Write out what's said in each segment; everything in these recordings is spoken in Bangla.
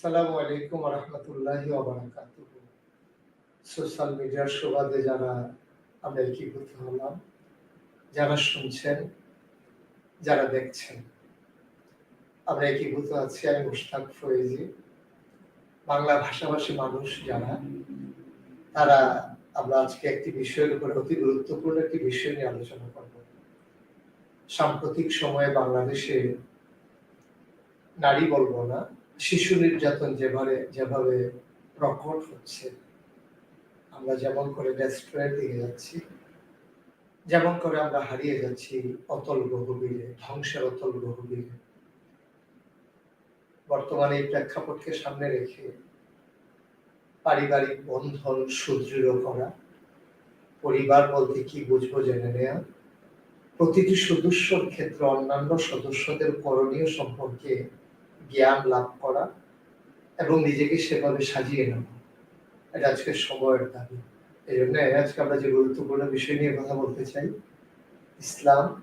আসসালামু আলাইকুম রহমতুল্লাহি সোশ্যাল মিডিয়ার সুবাদে যারা আমরা একীভূত হলাম, যারা শুনছেন, যারা দেখছেন, আমরা একীভূত আছি আমি মুশতাক ফয়েজি। বাংলা ভাষাভাষী মানুষ যারা, তারা আমরা আজকে একটি বিষয়ের উপরে অতি গুরুত্বপূর্ণ একটি বিষয় নিয়ে আলোচনা করব। সাম্প্রতিক সময়ে বাংলাদেশে নারী বলব না শিশু নির্যাতন যেভাবে যেভাবে প্রকট হচ্ছে, আমরা যেমন করে রেস্টুরেন্ট দিকে যাচ্ছি, যেমন করে আমরা হারিয়ে যাচ্ছি অতল গহবিলে ধ্বংসের অতল গহবিলে বর্তমানে এই প্রেক্ষাপটকে সামনে রেখে পারিবারিক বন্ধন সুদৃঢ় করা, পরিবার বলতে কি বুঝব জেনে নেয়া, প্রতিটি সদস্যর ক্ষেত্রে অন্যান্য সদস্যদের করণীয় সম্পর্কে জ্ঞান লাভ করা এবং নিজেকে সেভাবে সাজিয়ে নেওয়া। এটা আজকের সময়ের দাবি। এই জন্য আজকে আমরা যে গুরুত্বপূর্ণ বিষয় নিয়ে কথা বলতে চাই, ইসলাম,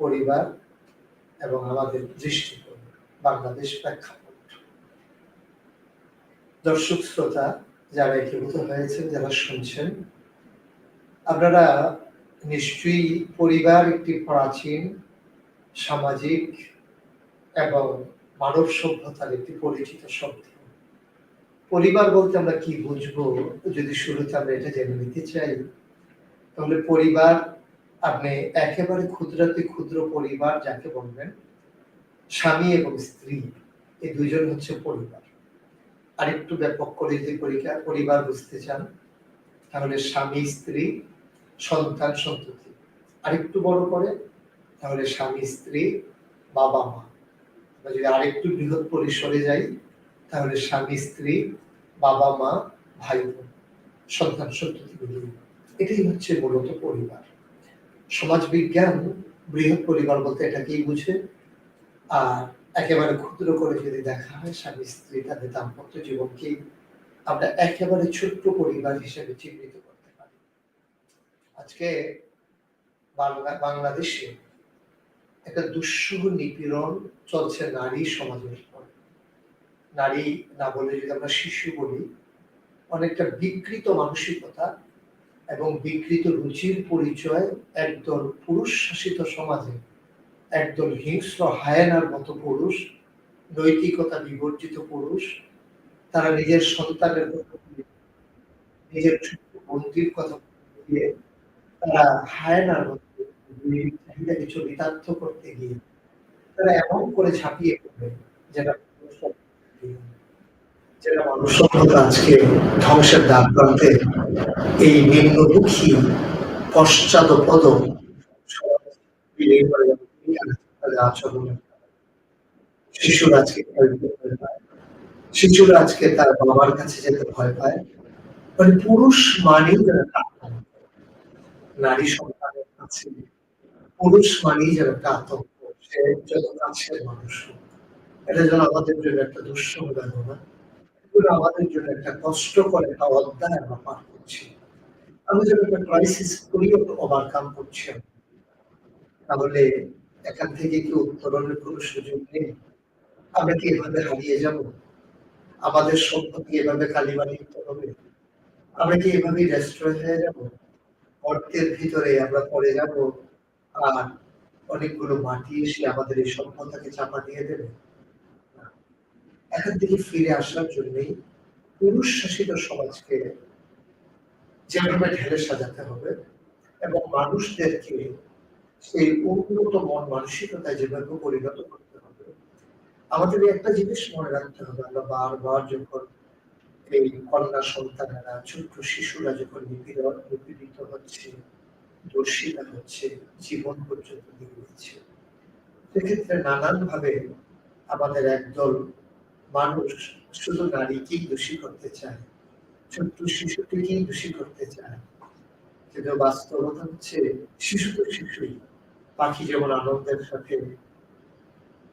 পরিবার এবং আমাদের দৃষ্টিকোণ, বাংলাদেশ প্রেক্ষাপট। দর্শক শ্রোতা, যারা একীভূত হয়েছেন, যারা শুনছেন, আপনারা নিশ্চয়ই পরিবার একটি প্রাচীন, সামাজিক এবং মানব সভ্যতার একটি পরিচিত শব্দ পরিবার বলতে আমরা কি বুঝব? যদি শুরুতে আমরা এটা জেনে নিতে চাই, তাহলে পরিবার, আপনি একেবারে ক্ষুদ্রাতি ক্ষুদ্র পরিবার যাকে বলবেন, স্বামী এবং স্ত্রী, এই দুইজন হচ্ছে পরিবার। আরেকটু ব্যাপক করে যদি পরিবার পরিবার বুঝতে চান, তাহলে স্বামী, স্ত্রী, সন্তান, সন্ততি। আরেকটু বড় করে, তাহলে স্বামী, স্ত্রী বাবা মা যদি আরেকটু বৃহৎ পরিসরে যাই, তাহলে স্বামী, স্ত্রী, বাবা, মা, ভাই, বোন, সন্তান সন্ততিগুলি এটাই হচ্ছে মূলত পরিবার। সমাজ বিজ্ঞান বৃহৎ পরিবার বলতে এটাকেই বুঝে। আর একেবারে ক্ষুদ্র করে যদি দেখা হয়, স্বামী, স্ত্রী তাদের দাম্পত্য জীবনকে আমরা একেবারে ছোট্ট পরিবার হিসেবে চিহ্নিত করতে পারি। আজকে বাংলা বাংলাদেশে একটা দুঃসহ নিপীড়ন চলছে নারী সমাজের নারী না বলে যদি আমরা শিশু বলি, অনেকটা বিকৃত মানসিকতা এবং বিকৃত রুচির পরিচয় একদল পুরুষ শাসিত সমাজে, একদল হিংস্র হায়নার মতো পুরুষ, নৈতিকতা বিবর্জিত পুরুষ, তারা নিজের সন্তানের নিজের বন্দির কথা তারা হায়নার মতো করতে গিয়ে তারা এমন করে পড়বে যেটা যেটা মানুষ আজকে ধ্বংসের প্রান্তে এই নিম্নমুখী শিশুরা আজকে শিশুরা আজকে তার বাবার কাছে যেতে ভয় পায়। মানে পুরুষ মানেই নারী সন্তানের কাছে পুরুষ মানেই যেন একটা আতঙ্ক সে যত কাছের মানুষ এটা যেন আমাদের জন্য একটা দুঃসহ বেদনা এগুলো আমাদের জন্য একটা কষ্টকর একটা অধ্যায় আমরা পার করছি। আমি যেন একটা ক্রাইসিস করিও ওভারকাম করছি তাহলে এখান থেকে কি উত্তরণের কোনো সুযোগ নেই। আমরা কি এভাবে হারিয়ে যাব? আমাদের সম্পত্তি এভাবে কালিমালিপ্ত হবে? আমরা কি এভাবেই রেস্টুরেন্ট হয়ে যাব? অর্থের ভিতরে আমরা পড়ে যাব? আর অনেকগুলো মাটি এসে আমাদের এই সভ্যতাকে চাপা দিয়ে দেবে। এখান থেকে ফিরে আসার জন্যই পুরুষ শাসিত সমাজকে যেভাবে ঢেলে সাজাতে হবে এবং মানুষদেরকে সেই উন্নত মন মানসিকতায় যেভাবে পরিণত করতে হবে, আমাদের একটা জিনিস মনে রাখতে হবে। আমরা বারবার যখন এই কন্যা সন্তানেরা, ছোট্ট শিশুরা যখন নিপীড়ন, নিপীড়িত হচ্ছে দর্শিতা হচ্ছে জীবন পর্যন্ত দিয়ে দিচ্ছে সেক্ষেত্রে নানান ভাবে আমাদের একদল মানুষ শুধু নারীকেই দোষী করতে চায়, ছোট্ট শিশুটিকেই দোষী করতে চায়। কিন্তু বাস্তবতা হচ্ছে শিশু তো শিশুই। পাখি যেমন আনন্দের সাথে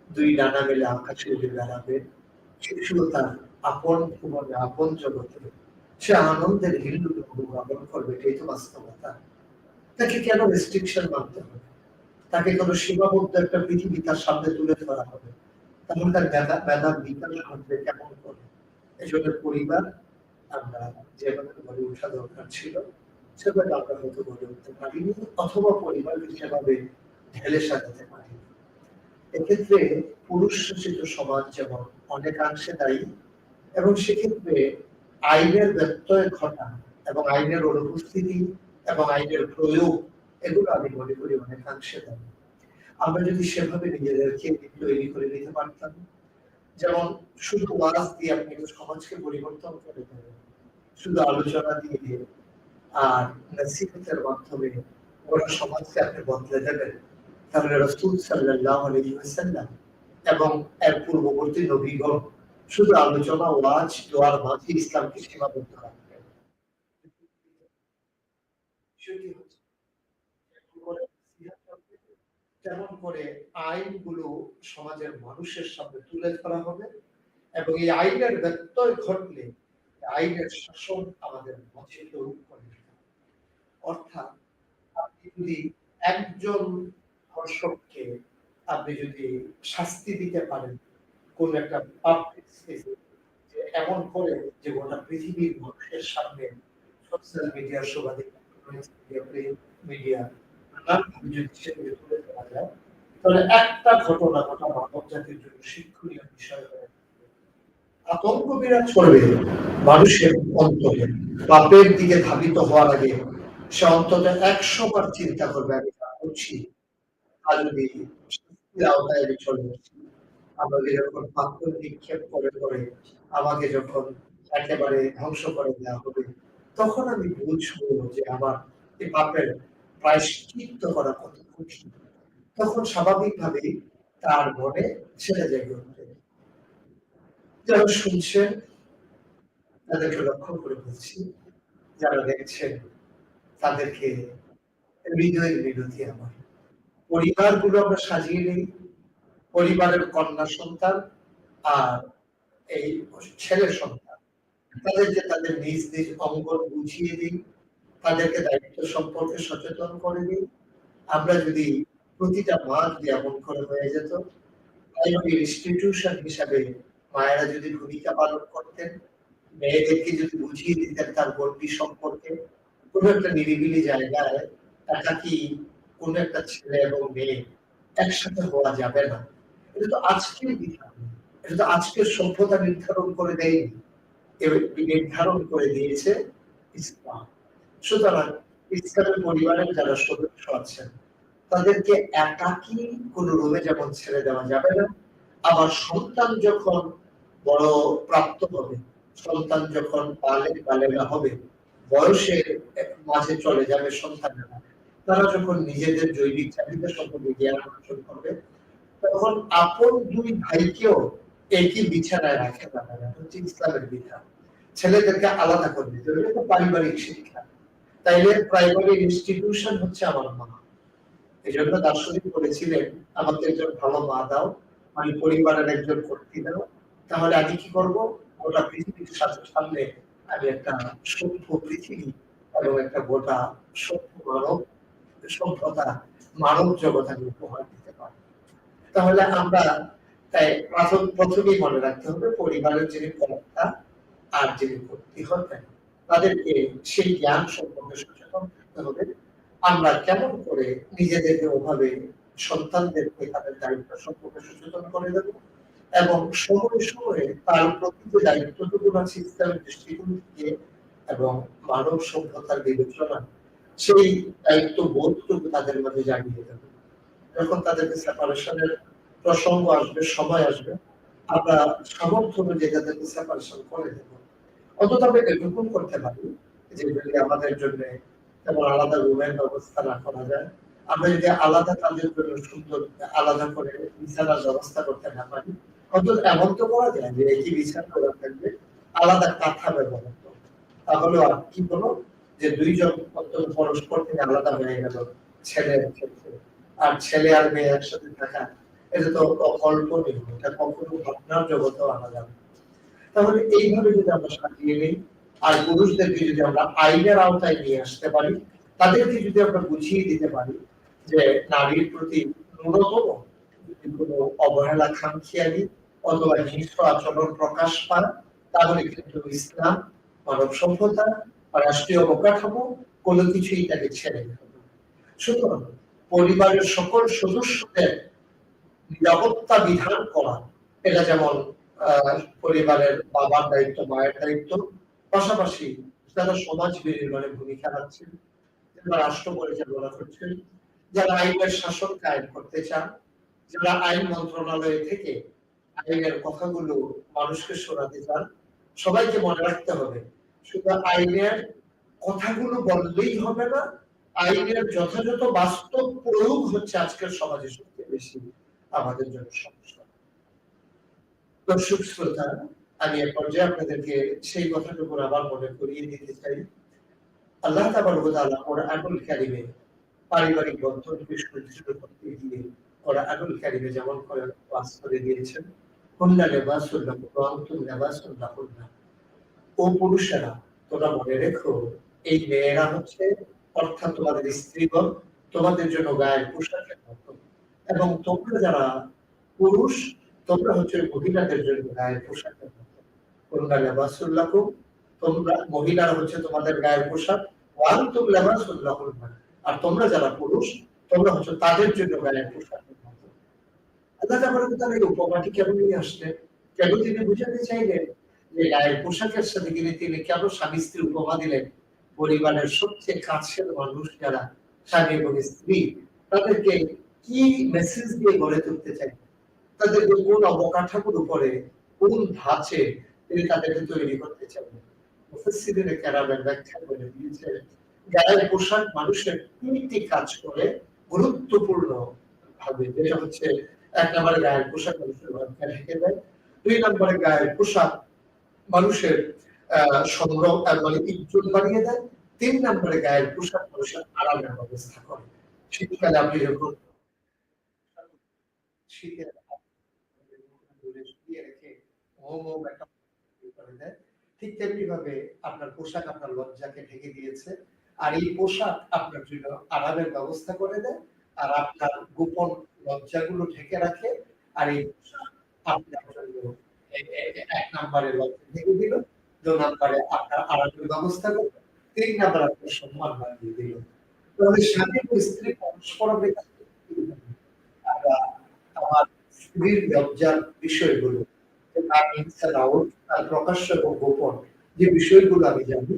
দুই ডানা মেলে আকাশে উড়ে বেড়াবে শিশু তার আপন ভুবনে আপন জগতে সে আনন্দের হিন্দু অনুধাবন করবে, এটাই তো বাস্তবতা। তাকে কেন রেস্ট্রিকশন মানতে হবে? তাকে কোনো সীমাবদ্ধ একটা পৃথিবী তার সামনে তুলে ধরা হবে? তখন তার মেধা মেধার বিকাশ ঘটবে কেমন করে? জন্য পরিবার, আমরা যেভাবে গড়ে ওঠা দরকার ছিল, সেভাবে আমরা হয়তো গড়ে উঠতে পারিনি, অথবা পরিবারকে সেভাবে ঢেলে সাজাতে পারিনি। এক্ষেত্রে পুরুষ শাসিত সমাজ যেমন অনেকাংশে দায়ী, এবং সেক্ষেত্রে আইনের ব্যত্যয় ঘটা এবং আইনের অনুপস্থিতি এবং আইনের প্রয়োগ এগুলো আমি মনে করি অনেকাংশে দায়ী। আমরা যদি সেভাবে নিজেদেরকে তৈরি করে নিতে পারতাম, যেমন শুধু ওয়াজ দিয়ে আপনি সমাজকে পরিবর্তন করে দেবেন শুধু আলোচনা দিয়ে আর নসিহতের মাধ্যমে গোটা সমাজকে আপনি বদলে দেবেন, তাহলে রসুল সাল্লাহ আলহিহাসাল্লাম এবং এর পূর্ববর্তী নবীগণ শুধু আলোচনা, ওয়াজ, দোয়ার মাঝে ইসলামকে সীমাবদ্ধ রাখবেন বিষয়টি হচ্ছে। কেমন করে আইনগুলো সমাজের মানুষের সামনে তুলে ধরা হবে, এবং এই আইনের ব্যত্যয় ঘটলে আইনের শাসন আমাদের মাঝে প্রয়োগ করে অর্থাৎ আপনি যদি একজন ধর্ষককে আপনি যদি শাস্তি দিতে পারেন, কোন একটা পাবলিক স্পেসে এমন করে যে গোটা পৃথিবীর মানুষের সামনে সোশ্যাল মিডিয়ার সুবাদে একটা ঘটনা গোটা মানব জাতির জন্য শিক্ষণীয় বিষয় হয়ে আতঙ্ক বিরাজ করবে মানুষের অন্তরে। দিকে হওয়ার আগে সে অন্তত একশো বার চিন্তা করবে, আমি যা করছি যদি আওতায় আমি চলে আমাকে যখন পাথর নিক্ষেপ করে করে আমাকে যখন একেবারে ধ্বংস করে দেওয়া হবে তখন আমি বুঝব যে আমার এই পাপের প্রায়শ্চিত্ত করা কত কঠিন। তখন স্বাভাবিকভাবেই তার মনে ছেড়ে জেগে উঠবে যারা শুনছেন, তাদেরকে লক্ষ্য করে বলছি, যারা দেখছেন, তাদেরকে হৃদয়ের বিরোধী আমার। পরিবারগুলো আমরা সাজিয়ে নিই, পরিবারের কন্যা সন্তান আর এই ছেলে সন্তান। তাদেরকে তাদের নিজ নিজ অঙ্গন বুঝিয়ে দিই, তাদেরকে দায়িত্ব সম্পর্কে সচেতন করে দিই। আমরা যদি প্রতিটা মা যদি এমন করে হয়ে যেত ইনস্টিটিউশন হিসাবে মায়েরা যদি ভূমিকা পালন করতেন, মেয়েদেরকে যদি বুঝিয়ে দিতেন তার গণ্ডি সম্পর্কে, কোনো একটা নিরিবিলি জায়গায় একাকি কোনো একটা ছেলে এবং মেয়ে একসাথে হওয়া যাবে না। এটা তো আজকের বিধান। এটা তো আজকের সভ্যতা নির্ধারণ করে দেয়নি। নির্ধারণ করে দিয়েছে ইসলাম। সুতরাং ইসলামের পরিবারের যারা সদস্য আছেন, তাদেরকে একাকি কোন রুমে যেমন ছেড়ে দেওয়া যাবে না। আবার সন্তান যখন বড় প্রাপ্ত হবে, সন্তান যখন বালেক বালেগা হবে বয়সের মাঝে চলে যাবে সন্তানেরা। তারা যখন নিজেদের জৈবিক চাহিদা সম্পর্কে জ্ঞান অর্জন করবে, তখন আপন দুই ভাইকেও একই বিছানায় রাখে হচ্ছে ইসলামের বিধান। ছেলেদেরকে আলাদা করে দিতে হবে পারিবারিক শিক্ষা। তাইলে প্রাইমারি ইনস্টিটিউশন হচ্ছে আমার মা। এই জন্য দার্শনিক বলেছিলেন, আমাকে একজন ভালো মা দাও মানে পরিবারের একজন কর্তী দাও, তাহলে আমি কি করব? গোটা পৃথিবীর সাথে সামনে আমি একটা সভ্য পৃথিবী এবং একটা গোটা সভ্য মানব, সভ্যতা মানব জগৎ আমি উপহার দিতে পারি তাহলে আমরা তাই প্রথম, প্রথমেই মনে রাখতে হবে, পরিবারের যিনি কর্তা আর যিনি কর্তী হতেন, তাদেরকে সেই জ্ঞান সম্পর্কে সচেতন থাকতে হবে। আমরা কেমন করে নিজেদেরকে ওভাবে সন্তানদেরকে তাদের দায়িত্ব সম্পর্কে সচেতন করে দেব এবং সময়ে সময়ে তার প্রতি যে দায়িত্বটুকু আছে ইসলামের দৃষ্টিকোণ থেকে এবং মানব সভ্যতার বিবেচনা, সেই দায়িত্ব বোধটুকু তাদের মাঝে জাগিয়ে দেবে। যখন তাদেরকে সেপারেশনের প্রসঙ্গ আসবে, সময় আসবে। আমরা সামর্থ্য অনুযায়ী তাদেরকে সেপারেশন করে দেব। অন্তত আমরা এটুকু করতে পারি যে যদি আমাদের জন্য আলাদা রুমের ব্যবস্থা না করা যায়। আমরা যদি আলাদা তাদের জন্য সুন্দর আলাদা করে বিছানার ব্যবস্থা করতে না পারি, অন্তত এমন তো করা যায় যে একই বিছানা করা থাকবে, আলাদা কাঁথা ব্যবহার তাহলে আর কি হলো যে দুইজন অন্তত পরস্পর থেকে আলাদা হয়ে গেল ক্ষেত্রে। আর ছেলে আর মেয়ে একসাথে থাকা এটা তো এটা কখনো জগতেও আনা যাবে তাহলে এইভাবে যদি আমরা সাজিয়ে নিই, আর পুরুষদেরকে যদি আমরা আইনের আওতায় নিয়ে আসতে পারি, তাদেরকে যদি আমরা বুঝিয়ে দিতে পারি যে নারীর প্রতি ন্যূনতম কোনো অবহেলা, খামখেয়ালি অথবা হিংস্র আচরণ প্রকাশ পায়, তাহলে কিন্তু ইসলাম, মানব সভ্যতা বা রাষ্ট্রীয় অবকাঠামো কোনো কিছুই তাকে ছেড়ে সুতরাং পরিবারের সকল সদস্যদের নিরাপত্তা বিধান করা। এটা যেমন পরিবারের বাবার দায়িত্ব, মায়ের দায়িত্ব, পাশাপাশি যারা সমাজ বিনির্মাণে ভূমিকা রাখছেন, যারা রাষ্ট্র পরিচালনা করছেন, যারা আইনের শাসন কায়েম করতে চান, যারা আইন মন্ত্রণালয় থেকে আইনের কথাগুলো মানুষকে শোনাতে চান, সবাইকে মনে রাখতে হবে, শুধু আইনের কথাগুলো বললেই হবে না, আইনের যথাযথ বাস্তব প্রয়োগ হচ্ছে আজকের সমাজে সবচেয়ে বেশি। আমাদের জন্য সমস্যা। দর্শক শ্রোতা, আমি এ পর্যায়ে আপনাদেরকে সেই কথাটুকু আবার মনে করিয়ে দিতে চাই। আল্লাহ তাআলা কোরআনুল কারিমে পারিবারিক বন্ধনকে সুদৃঢ় করতে গিয়ে কোরআনুল কারিমে যেমন করে ওয়াজ করে দিয়েছেন হুন্না লেবাসুল লাকুম ওয়া আনতুম ও পুরুষেরা, তোমরা মনে রেখো, এই মেয়েরা হচ্ছে অর্থাৎ তোমাদের স্ত্রীগণ তোমাদের জন্য গায়ের পোশাকের মতো এবং তোমরা যারা পুরুষ, তোমরা হচ্ছে মহিলাদের জন্য গায়ের পোশাকের মতো তোমরা লেবাসুল্লাকুম তোমরা মহিলারা হচ্ছে তোমাদের গায়ের পোশাক। ওয়ান্তুম লেবাসুল্লাহুন্না আর তোমরা যারা পুরুষ, তোমরা হচ্ছে তাদের জন্য গায়ের পোশাকের মতো আল্লাহ তাআলা এই উপমাটি কেন নিয়ে আসলেন? কেন তিনি বুঝাতে চাইলেন যে গায়ের পোশাকের সাথে কিন্তু তিনি কেন স্বামী স্ত্রী উপমা দিলেন? পরিবারের সবচেয়ে কাছের মানুষ যারা স্বামী এবং স্ত্রী, তাদেরকে কি মেসেজ দিয়ে গড়ে তুলতে চাই? তাদেরকে কোন অবকাঠামোর উপরে, কোন ধাঁচে তিনি তাদেরকে তৈরি করতে চান? মুফাসসিরিন কেরামের ব্যাখ্যা করে পোশাক মানুষের তিনটি কাজ করে, গুরুত্বপূর্ণ ভাবে। যেটা হচ্ছে, এক নম্বরে গায়ের পোশাক মানুষের ঘরকে ঢেকে দেয় দুই নম্বরে গায়ের পোশাক মানুষের সংগ্রহ মানে ইজ্জত দেয়, তিন নম্বরে গায়ের পোশাক মানুষের আরামের ব্যবস্থা করে। শীতকালে আপনি যখন শীতের রেখে ওম ওম একটা করে দেয় ঠিক তেমনি ভাবে আপনার পোশাক আপনার লজ্জাকে ঢেকে দিয়েছে। আর এই পোশাক আপনার জন্য আরামের ব্যবস্থা করে দেয়। আর আপনার গোপন লজ্জাগুলো ঢেকে রাখে। আর এই পোশাক আপনার জন্য এক নম্বরে লজ্জা ঢেকে দিল দুই নম্বরে আপনার আরামের ব্যবস্থা করল তিন নম্বরে আপনার সম্মান বাড়িয়ে দিল। তাহলে স্বামী ও স্ত্রী পরস্পর অপেক্ষা আমরা স্ত্রীর লজ্জার বিষয়গুলো তার আউট তার প্রকাশ্য এবং গোপন যে বিষয়গুলো আমি জানি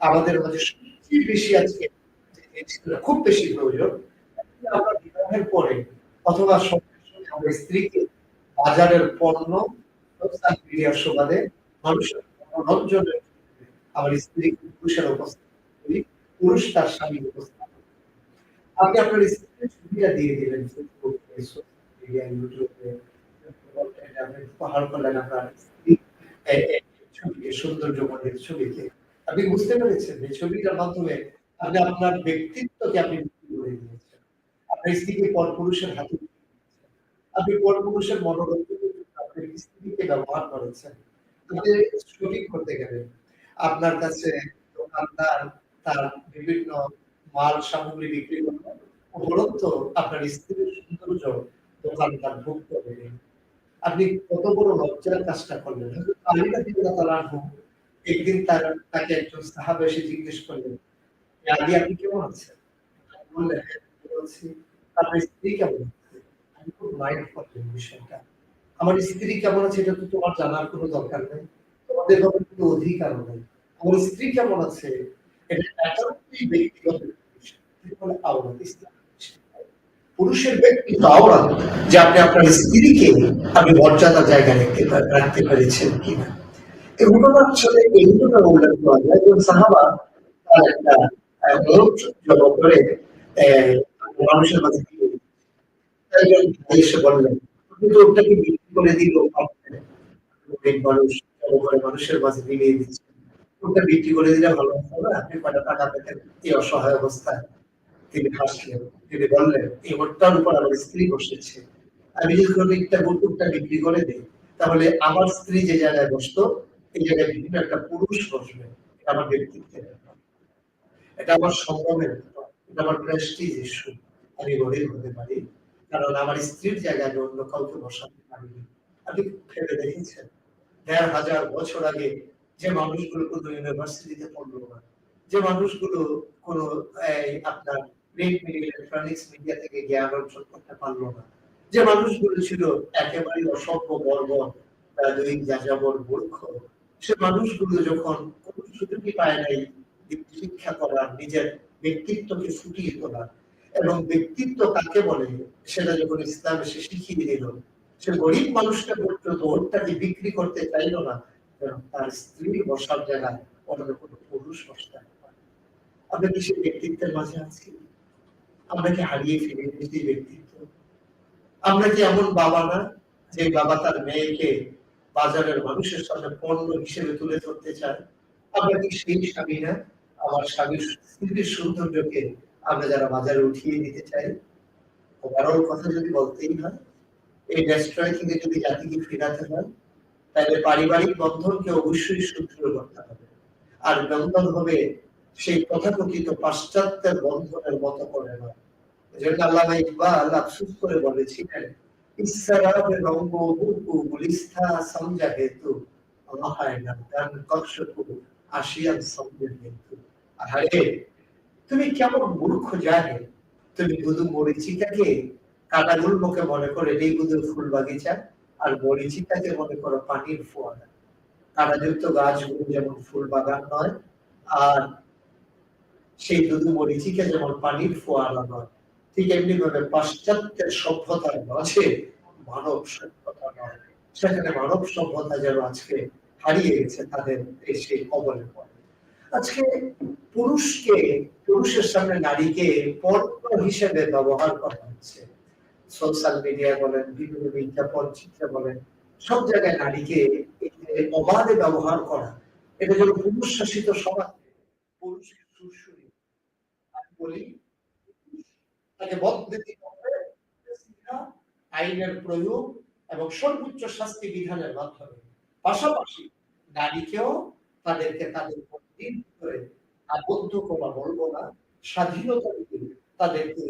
আমাদের সবচেয়ে বেশি আজকে খুব বেশি প্রয়োজন আমরা বিবাহের পরে অথবা আমরা স্ত্রীকে বাজারের পণ্য সোশ্যাল মিডিয়ার মানুষের মনোরঞ্জনের আমার স্ত্রীকে পুরুষের উপস্থাপন করি পুরুষ তার স্বামী উপস্থাপন। আপনি আপনার স্ত্রীর সুবিধা দিয়ে দিলেন আপনার আপনার ব্যক্তিত্বকে আপনি আপনার স্ত্রীকে পরপুরুষের হাতে আপনি পরপুরুষের মনোরঞ্জনের জন্য আপনার স্ত্রীকে ব্যবহার করেছেন। আপনি শুটিং করতে গেলেন। আপনার কাছে দোকানদার তার বিভিন্ন মাল সামগ্রী বিক্রি করলেন উপরন্ত আপনার স্ত্রীর সৌন্দর্য দোকানদার ভোগ করে নিলেন। আপনি কত বড় লজ্জার কাজটা করলেন। আলীরা দিল্লাহ তাআলা একদিন তার তাকে একজন সাহাবা এসে জিজ্ঞেস করলেন "ইয়া আলী আপনি কেমন আছেন? বললেন "হ্যাঁ, আপনার স্ত্রী কেমন আছে? আমি খুব মাইন্ড করলেন বিষয়টা। আমার স্ত্রী কেমন আছে এটা তো তোমার জানার কোনো দরকার নেই। তোমাদের কোনো অধিকার নেই। আমার স্ত্রী কেমন আছে? পুরুষের ব্যক্তিগত আওরাত যে আপনি আপনার স্ত্রীকে আপনি মর্যাদা জায়গা রাখতে রাখতে পেরেছেন কিনা। ঘটনার আসলে এই ঘটনা উল্লেখ করা যায় একজন সাহাবা তার একটা করে মানুষের মাঝে। একজন এসে বললেন ওটাকে বিক্রি করে দিল মানুষ মানুষের মাঝে বিলিয়ে দিচ্ছেন। ওটা বিক্রি করে দিলে ভালো তাহলে আমার স্ত্রী যে জায়গায় বসতো, এই জায়গায় বিভিন্ন একটা পুরুষ বসবে। এটা আমার ব্যক্তিত্বের এটা আমার সম্ভবের এটা আমার প্রেস্টিজ ইস্যু আমি গরিব হতে পারি, কারণ আমার স্ত্রীর জায়গায় আমি অন্য কাউকে বসাতে পারিনি। আপনি ভেবে দেখেছেন? দেড় হাজার বছর আগে যে মানুষগুলো কোনো ইউনিভার্সিটিতে পড়ল না, যে মানুষগুলো কোনো আপনার প্রিন্ট মিডিয়া ইলেকট্রনিক্স মিডিয়া থেকে জ্ঞান অর্জন করতে পারল না, যে মানুষগুলো ছিল একেবারে অসভ্য দুই যাযাবর মূর্খ, সে মানুষগুলো যখন সুযোগই পায় নাই শিক্ষা করার, নিজের ব্যক্তিত্বকে ফুটিয়ে তোলার, এবং ব্যক্তিত্ব কাকে বলে, সেটা যখন ইসলাম এসে শিখিয়ে দিল, সে গরিব মানুষটা পর্যন্ত ওরটাকে বিক্রি করতে চাইল না তার স্ত্রী বসার জায়গায় অন্য কোনো পুরুষ বসতে আমরা কি সেই ব্যক্তিত্বের মাঝে আছি? আমরা কি হারিয়ে ফিরে সেই ব্যক্তিত্ব? আমরা কি এমন বাবা না যে বাবা তার মেয়েকে বাজারের মানুষের সামনে পণ্য হিসেবে তুলে ধরতে চায়? আমরা কি সেই স্বামী না? আমার স্বামীর স্ত্রীর সৌন্দর্যকে আমরা যারা বাজারে উঠিয়ে দিতে চাই? ওভারঅল কথা যদি বলতেই হয়, এই ডেস্ট্রয় থেকে যদি জাতিকে ফেরাতে হয় তাহলে পারিবারিক বন্ধনকে অবশ্যই সুদৃঢ় করতে হবে। আর বন্ধন হবে সেই তথাকথিত পাশ্চাত্যের বন্ধনের মতো করে নয়। এজন্য আল্লামা ইকবাল আফসুস করে বলেছিলেন না তুমি কেমন মূর্খ জানে? তুমি শুধু মরিচিকাকে কাটাগুল্মকে মনে করে এই বুধু ফুল বাগিচা আর মরিচিকাকে মনে করো, পানির ফোয়ারা। কাটাযুক্ত গাছগুলো যেমন ফুল বাগান নয়, আর সেই দুধু মরিচিকা যেমন পানির ফোয়ারা নয়। ঠিক এমনি পাশ্চাত্যের সভ্যতার মাঝে মানব সভ্যতা নয়। সেখানে মানব সভ্যতা যেন আজকে হারিয়ে গেছে, তাদের এসে কবলে পড়ে আজকে পুরুষকে, পুরুষের সামনে নারীকে পণ্য হিসেবে ব্যবহার করা হচ্ছে। সোশ্যাল মিডিয়া বলেন, বিভিন্ন বিজ্ঞাপন, চিত্র বলেন, সব জায়গায় নারীকে অবাধে ব্যবহার করা, এটা যেন পুরুষ শাসিত সমাজ পুরুষকে সুরসুরি। বলি, তাকে আইনের প্রয়োগ এবং সর্বোচ্চ শাস্তি বিধানের মাধ্যমে। পাশাপাশি নারীকেও তাদেরকে তাদের করে আবদ্ধ করা বলব না, স্বাধীনতা দিয়ে তাদেরকে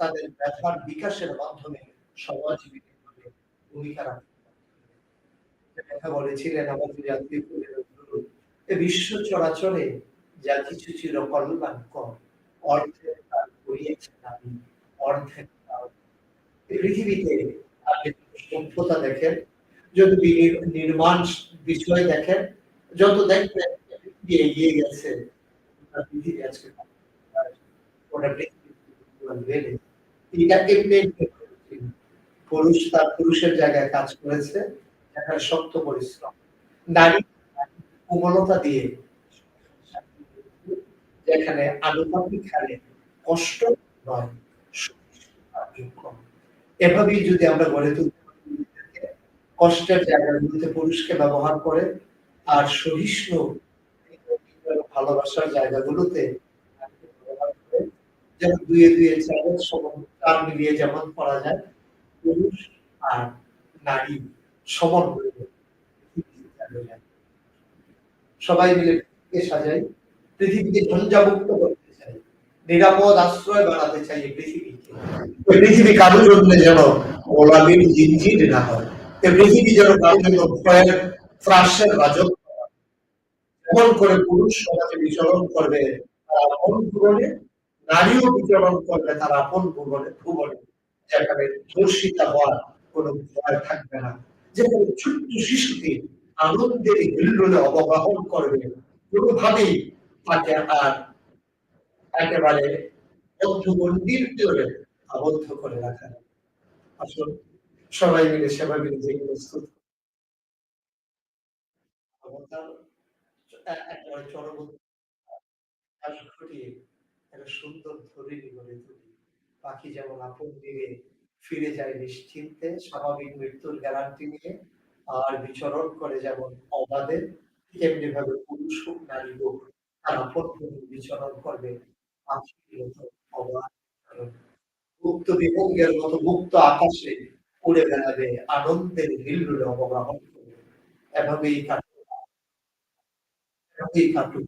তাদের ব্যথার বিকাশের মাধ্যমে ভূমিকা রাখতে কথা বলেছিলেন আমাদের জাতীয় বিশ্ব চরাচরে যা কিছু ছিল কল্যাণ কর অর্থের অর্ধেক পৃথিবীতে আপনি সভ্যতা দেখেন যদি নির্মাণ বিষয় দেখেন, যত দেখবেন এগিয়ে গেছে পৃথিবী আজকে ওটা পুরুষ তার পুরুষের জায়গায় কাজ করেছে শক্ত পরিশ্রম। নারী কোমলতা দিয়ে যেখানে আনুপাতিক হারে কষ্ট নয়, এভাবেই যদি আমরা গড়ে তুলতে কষ্টের জায়গাগুলিতে পুরুষকে ব্যবহার করে আর সহিষ্ণু ভালোবাসার জায়গাগুলোতে যেমন দুয়ে দুয়ে চার চার মিলিয়ে যেমন করা যায়, পুরুষ আর নারী সমান সবাই মিলে সাজাই পৃথিবীকে ঝঞ্ঝামুক্ত করতে চাই নিরাপদ আশ্রয় বানাতে চাই পৃথিবীকে। ওই পৃথিবী কারোর জন্য যেন গোলামীর জিনজির না হয়, এই পৃথিবী যেন কারোর জন্য ভয়ের, ত্রাসের রাজত্ব এমন করে পুরুষ সমাজে বিচরণ করবে, তার ভুবনে নারীও বিচরণ করবে, তার আপন ভুবনে ভুবনে যেখানে ধর্ষিতা হওয়ার কোনো ভয় থাকবে না। যেখানে ছোট্ট শিশুকে আনন্দের হিল্লোলে অবগাহন করবে, কোনোভাবেই তাকে আর একেবারে বদ্ধগণ্ডির করে আবদ্ধ করে রাখা আসুন, সবাই মিলে সেবা মিলে যে প্রস্তুত একেবারে একটা সুন্দর ধরিনি গড়ে তুলি। পাখি যেমন আপন দিকে ফিরে যায় নিশ্চিন্তে, স্বাভাবিক মৃত্যুর গ্যারান্টি নিয়ে আর বিচরণ করে যেমন অবাধে তেমনি ভাবে পুরুষ হোক, নারী হোক, তার আপন বিচরণ করবে মুক্ত বিভঙ্গের মতো মুক্ত আকাশে উড়ে বেড়াবে, আনন্দের হিল্লুলে অবগাহন করবে। এভাবেই কাটবে এভাবেই কাটুক।